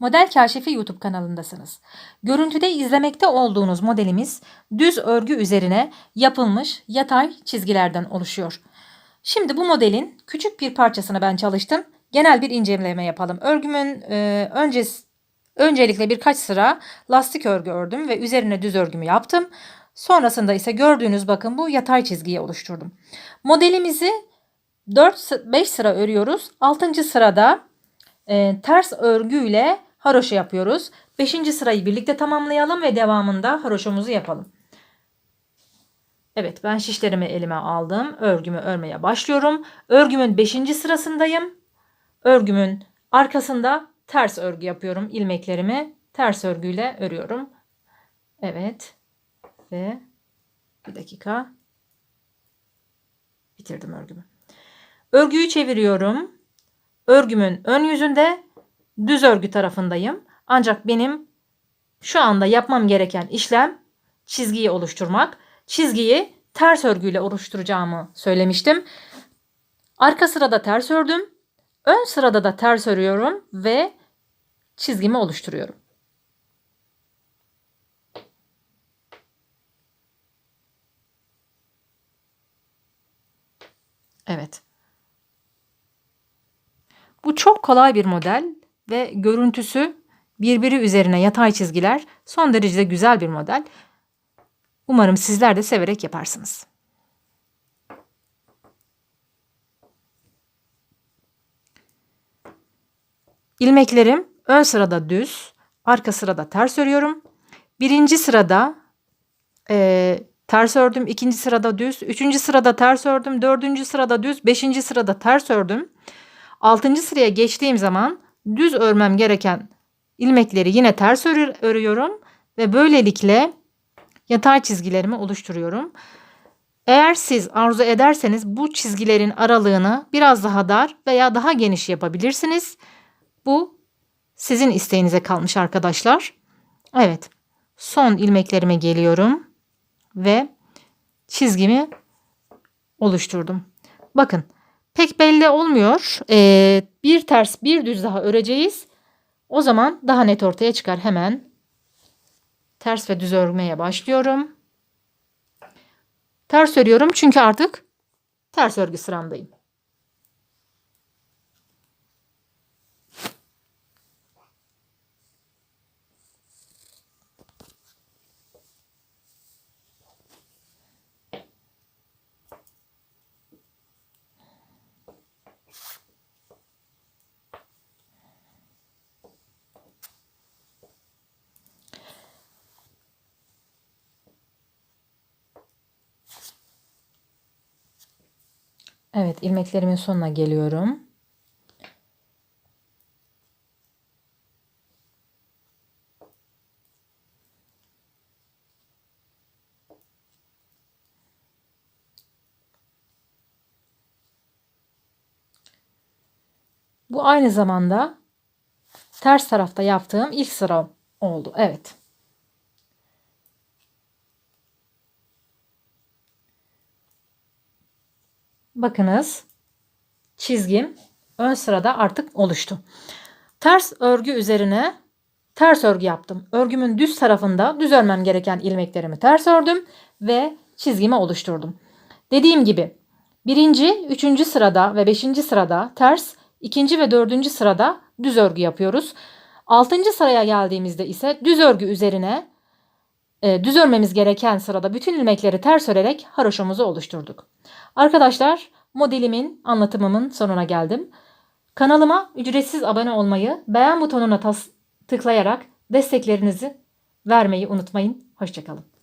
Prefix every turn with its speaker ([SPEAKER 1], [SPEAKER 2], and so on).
[SPEAKER 1] Model Kaşifi YouTube kanalındasınız. Görüntüde izlemekte olduğunuz modelimiz düz örgü üzerine yapılmış yatay çizgilerden oluşuyor. Şimdi bu modelin küçük bir parçasını ben çalıştım. Genel bir inceleme yapalım. Örgümün e, öncesi, öncelikle birkaç sıra lastik örgü ördüm ve üzerine düz örgümü yaptım. Sonrasında ise gördüğünüz bakın bu yatay çizgiyi oluşturdum. Modelimizi 4-5 sıra örüyoruz. 6. sırada e, ters örgüyle haroşa yapıyoruz. 5. sırayı birlikte tamamlayalım ve devamında haroşamızı yapalım. Evet ben şişlerimi elime aldım. Örgümü örmeye başlıyorum. Örgümün 5. sırasındayım. Örgümün arkasında ters örgü yapıyorum. İlmeklerimi ters örgüyle örüyorum. Evet. Ve bir dakika. Bitirdim örgümü. Örgüyü çeviriyorum. Örgümün ön yüzünde düz örgü tarafındayım. Ancak benim şu anda yapmam gereken işlem çizgiyi oluşturmak. Çizgiyi ters örgüyle oluşturacağımı söylemiştim. Arka sırada ters ördüm. Ön sırada da ters örüyorum ve çizgimi oluşturuyorum. Evet. Bu çok kolay bir model ve görüntüsü birbiri üzerine yatay çizgiler son derece güzel bir model. Umarım sizler de severek yaparsınız. İlmeklerim ön sırada düz, arka sırada ters örüyorum. Birinci sırada e, ters ördüm, ikinci sırada düz, üçüncü sırada ters ördüm, dördüncü sırada düz, beşinci sırada ters ördüm. Altıncı sıraya geçtiğim zaman düz örmem gereken ilmekleri yine ters örüyorum ve böylelikle yatay çizgilerimi oluşturuyorum. Eğer siz arzu ederseniz bu çizgilerin aralığını biraz daha dar veya daha geniş yapabilirsiniz. Bu sizin isteğinize kalmış arkadaşlar. Evet. Son ilmeklerime geliyorum ve çizgimi oluşturdum. Bakın pek belli olmuyor. Ee, bir ters bir düz daha öreceğiz. O zaman daha net ortaya çıkar hemen. Ters ve düz örmeye başlıyorum. Ters örüyorum çünkü artık ters örgü sıramdayım. Evet, ilmeklerimin sonuna geliyorum. Bu aynı zamanda ters tarafta yaptığım ilk sıra oldu. Evet. Bakınız çizgim ön sırada artık oluştu. Ters örgü üzerine ters örgü yaptım. Örgümün düz tarafında düz örmem gereken ilmeklerimi ters ördüm ve çizgimi oluşturdum. Dediğim gibi birinci, üçüncü sırada ve beşinci sırada ters, ikinci ve dördüncü sırada düz örgü yapıyoruz. Altıncı sıraya geldiğimizde ise düz örgü üzerine e, düz örmemiz gereken sırada bütün ilmekleri ters örerek haroşamızı oluşturduk. Arkadaşlar modelimin anlatımımın sonuna geldim. Kanalıma ücretsiz abone olmayı, beğen butonuna tıklayarak desteklerinizi vermeyi unutmayın. Hoşçakalın.